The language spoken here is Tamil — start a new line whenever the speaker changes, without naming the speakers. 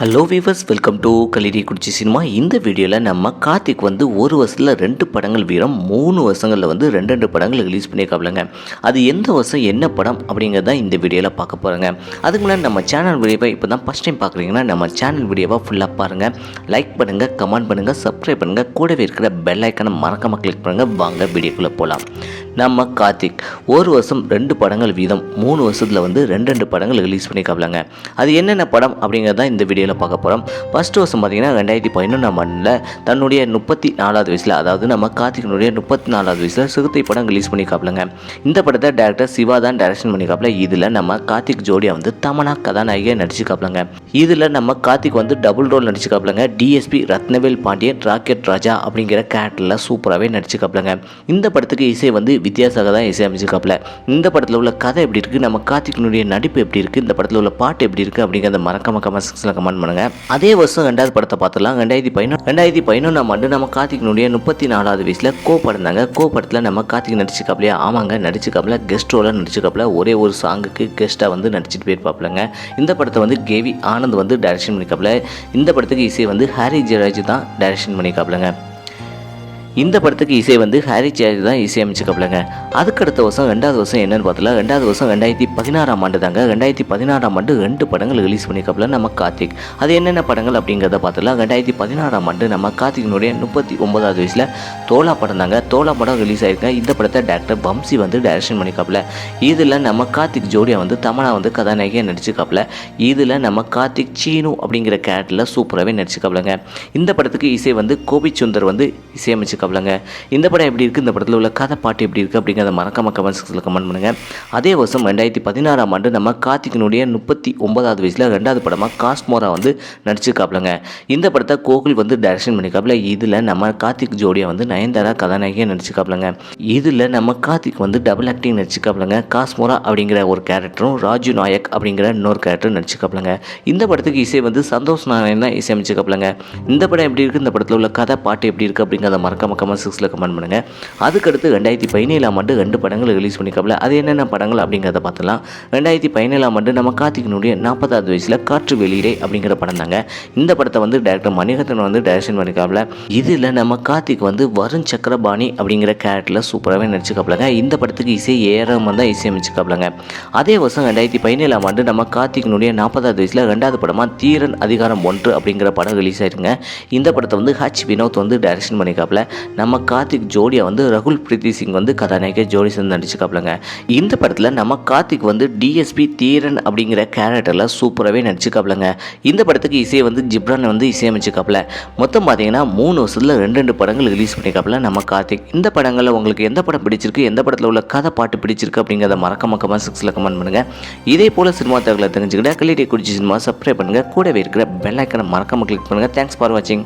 ஹலோ வீவர்ஸ் வெல்கம் டு கலிடி குடிச்சி சினிமா இந்த வீடியோவில் நம்ம கார்த்திக் வந்து ஒரு வருஷத்தில் ரெண்டு படங்கள் வீரம் மூணு வருஷங்களில் வந்து ரெண்டு ரெண்டு படங்கள் ரிலீஸ் பண்ணியிருக்காப்லங்க. அது எந்த வருஷம் என்ன படம் அப்படிங்கிறத இந்த வீடியோவில் பார்க்க போகிறோங்க அதுக்கு முன்னாடி நம்ம சேனல் வீடியோவை இப்போ தான் ஃபஸ்ட் டைம் பார்க்குறீங்கன்னா நம்ம சேனல் வீடியோவை ஃபுல்லாக பாருங்கள் லைக் பண்ணுங்கள் கமெண்ட் பண்ணுங்கள் சப்ஸ்கிரைப் பண்ணுங்கள் கூடவே இருக்கிற பெல் ஐக்கனை மறக்காமல் கிளிக் பண்ணுங்கள் வாங்க வீடியோக்குள்ளே போகலாம் நம்ம கார்த்திக் ஒரு வருஷம் ரெண்டு படங்கள் வீதம் மூணு வருஷத்தில் வந்து ரெண்டு ரெண்டு படங்கள் ரிலீஸ் பண்ணியிருக்காப்லங்க. அது என்னென்ன படம் அப்படிங்கிறத இந்த வீடியோவில் பார்க்க போகிறோம் ஃபர்ஸ்ட் வருஷம் பார்த்தீங்கன்னா ரெண்டாயிரத்தி பதினொன்றாம் ஆண்டில் தன்னுடைய முப்பத்தி நாலாவது வயசில் அதாவது நம்ம கார்த்திகனுடைய முப்பத்தி நாலாவது வயசில் சிறுத்தை படம் ரிலீஸ் பண்ணிக்காப்பிலங்க இந்த படத்தை டேரக்டர் சிவா தான் டைரக்ஷன் பண்ணியிருக்காப்ல இதில் நம்ம கார்த்திக் ஜோடியா வந்து தமனா கதாநாயகியாக நடிச்சுக்காப்பிலங்க இதில் நம்ம கார்த்திக் வந்து டபுள் ரோல் நடிச்சுக்காப்பிலங்க டிஎஸ்பி ரத்னவேல் பாண்டியன் ராக்கெட் ராஜா அப்படிங்கிற கேரக்டரில் சூப்பராகவே நடிச்சுக்காப்பிலங்க இந்த படத்துக்கு இசை வந்து வித்தியாசாக தான் இசை அமைச்சிருக்காப்ல இந்த படத்தில் உள்ள கதை எப்படி இருக்குது நம்ம கார்த்திகனுடைய நடிப்பு எப்படி இருக்குது இந்த படத்தில் உள்ள பாட்டு எப்படி இருக்குது அப்படிங்கிறத மறக்காம கமெண்ட் செக்ஷனில் கமெண்ட் பண்ணுங்க. அதே வருஷம் ரெண்டாவது படத்தை பார்த்துலாம் ரெண்டாயிரத்தி பதினொன்று ரெண்டாயிரத்தி பதினொன்றாம் ஆண்டு நம்ம கார்த்திகனுடைய முப்பத்தி நாலாவது வயசில் கோ படம் தாங்க கோ படத்தில் நம்ம கார்த்திக் நடிச்சிருக்காப்லையா ஆமாங்க நடிச்சிருக்காப்ல கெஸ்ட் ரோலாக நடிச்சிருக்காப்ல ஒரே ஒரு சாங்குக்கு கெஸ்ட்டாக வந்து நடிச்சிட்டு போயிருப்பாப்லங்க இந்த படத்தை வந்து கேவி ஆனந்த் வந்து டைரக்ஷன் பண்ணியிருக்காப்ல இந்த படத்துக்கு இசை வந்து ஹாரி ஜெயராஜ் தான் டைரக்ஷன் பண்ணியிருக்காப்லங்க இந்த படத்துக்கு இசை வந்து ஹாரி சேரி தான் இசையமைச்சுக்கப்லங்க அதுக்கு அடுத்த வருஷம் ரெண்டாவது வருஷம் என்னன்னு பார்த்தல ரெண்டாவது வருஷம் ரெண்டாயிரத்தி பதினாறாம் ஆண்டு தாங்க. ரெண்டாயிரத்தி பதினாறாம் ஆண்டு ரெண்டு படங்கள் ரிலீஸ் பண்ணியிருக்காப்புல நம்ம கார்த்திக். அது என்னென்ன படங்கள் அப்படிங்கிறத பார்த்தலாம் ரெண்டாயிரத்தி பதினாறாம் ஆண்டு நம்ம கார்த்திகனுடைய முப்பத்தி ஒன்பதாவது வயசில் தோலா படம் தாங்க. தோலா படம் ரிலீஸ் ஆயிருக்கேன் இந்த படத்தை டேரக்டர் பம்சி வந்து டைரக்ஷன் பண்ணிக்காப்புல இதில் நம்ம கார்த்திக் ஜோடியா வந்து தமனா வந்து கதாநாயகியாக நடிச்சுக்காப்புல இதில் நம்ம கார்த்திக் சீனு அப்படிங்கிற கேரக்டரில் சூப்பராகவே நடிச்சுக்காப்புலங்க இந்த படத்துக்கு இசை வந்து கோபி சுந்தர் வந்து இசையமைச்சுக்காப்புலங்க இந்த படம் எப்படி இருக்குது இந்த படத்தில் உள்ள கதை பாட்டு எப்படி இருக்குது அப்படிங்கிறத மறக்காம கமெண்ட் செக்ஷனில் கமெண்ட் பண்ணுங்கள் அதே வருஷம் ரெண்டாயிரத்தி பதினாறாம் ஆண்டு நம்ம கார்த்திகனுடைய முப்பத்தி ஒன்பதாவது வயசில் ரெண்டாவது படமாக காஸ்மோரா வந்து நடிச்சிருக்காப்லங்க. இந்த படத்தை கோகுல் வந்து டைரக்ஷன் பண்ணிக்காப்புல இதில் நம்ம கார்த்திக் ஜோடியாக வந்து நயன்தாரா கதாநாயகியாக நடிச்சிருக்காப்லங்க. இதில் நம்ம கார்த்திக் வந்து டபுள் ஆக்டிங் நடிச்சிருக்காப்புலங்க காஸ்மோரா அப்படிங்கிற ஒரு கேரக்டரும் ராஜு நாயக் அப்படிங்கிற இன்னொரு கேரக்டரும் நடிச்சிருக்காப்லங்க. இந்த படத்துக்கு இசை வந்து சந்தோஷ் நாராயண் தான் இசையமைச்சிருக்காப்புலங்க இந்த படம் எப்படி இருக்குது இந்த படத்தில் உள்ள கதை பாட்டு எப்படி இருக்குது அப்படிங்கிறத மறக்காம கமெண்ட் சிக்ஸில் கமெண்ட் பண்ணுங்கள் அதுக்கடுத்து ரெண்டாயிரத்தி பதினேழாம் ஆண்டு ரெண்டு படங்கள் ரிலீஸ் பண்ணிக்காப்புல அது என்னென்ன படங்கள் அப்படிங்கிறத பார்த்துலாம் ரெண்டாயிரத்தி பதினேழாம் ஆண்டு நம்ம கார்த்திகனுடைய நாற்பதாவது வயசில் காற்று வெளியிடே அப்படிங்கிற படம் தாங்க. இந்த படத்தை வந்து டேரக்டர் மணிகண்டன் வந்து டைரக்ஷன் பண்ணிக்காப்புல இதில் நம்ம கார்த்திக் வந்து வருண் சக்கரபாணி அப்படிங்கிற கேரக்டரில் சூப்பராகவே நடிச்சுக்காப்புலங்க இந்த படத்துக்கு இசை ஏறம் தான் இசையமைச்சுக்காப்புலங்க அதே வருஷம் ரெண்டாயிரத்தி பதினேழாம் ஆண்டு நம்ம கார்த்திகனுடைய நாற்பதாவது வயசில் ரெண்டாவது படமாக தீரன் அதிகாரம் ஒன்று அப்படிங்கிற படம் ரிலீஸ் ஆயிருங்க இந்த படத்தை வந்து ஹச் வினோத் வந்து டைரக்ஷன் பண்ணிக்காப்புல நம்ம கார்த்திக் ஜோடியாக வந்து ரகுல் பிரீத்தி சிங் வந்து கதாநாயகர் ஜோடி சேர்ந்து நடிச்சுக்காப்லங்க இந்த படத்தில் நம்ம கார்த்திக் வந்து டிஎஸ்பி தீரன் அப்படிங்கிற கேரக்டரில் சூப்பராகவே நடிச்சுக்காப்புலங்க இந்த படத்துக்கு இசையை வந்து ஜிப்ரான் வந்து இசையமைச்சுக்காப்ல மொத்தம் பார்த்தீங்கன்னா மூணு வருஷத்தில் ரெண்டு ரெண்டு படங்கள் ரிலீஸ் பண்ணிக்காப்புல நம்ம கார்த்திக். இந்த படங்களில் உங்களுக்கு எந்த படம் பிடிச்சிருக்கு எந்த படத்தில் உள்ள கதை பாட்டு பிடிச்சிருக்கு அப்படிங்கிறத மறக்க மக்கமாக சிக்ஸில் கமெண்ட் பண்ணுங்கள் இதே போல் சினிமா தகவலை தெரிஞ்சுக்கிட்ட கலிட்டி குடிச்சி சினிமா சப்ஸ்கிரைப் பண்ணுங்கள் கூடவே இருக்கிற பெல் ஐக்கனை மறக்காமல் கிளிக் பண்ணுங்கள் தேங்க்ஸ் ஃபார் வாட்சிங்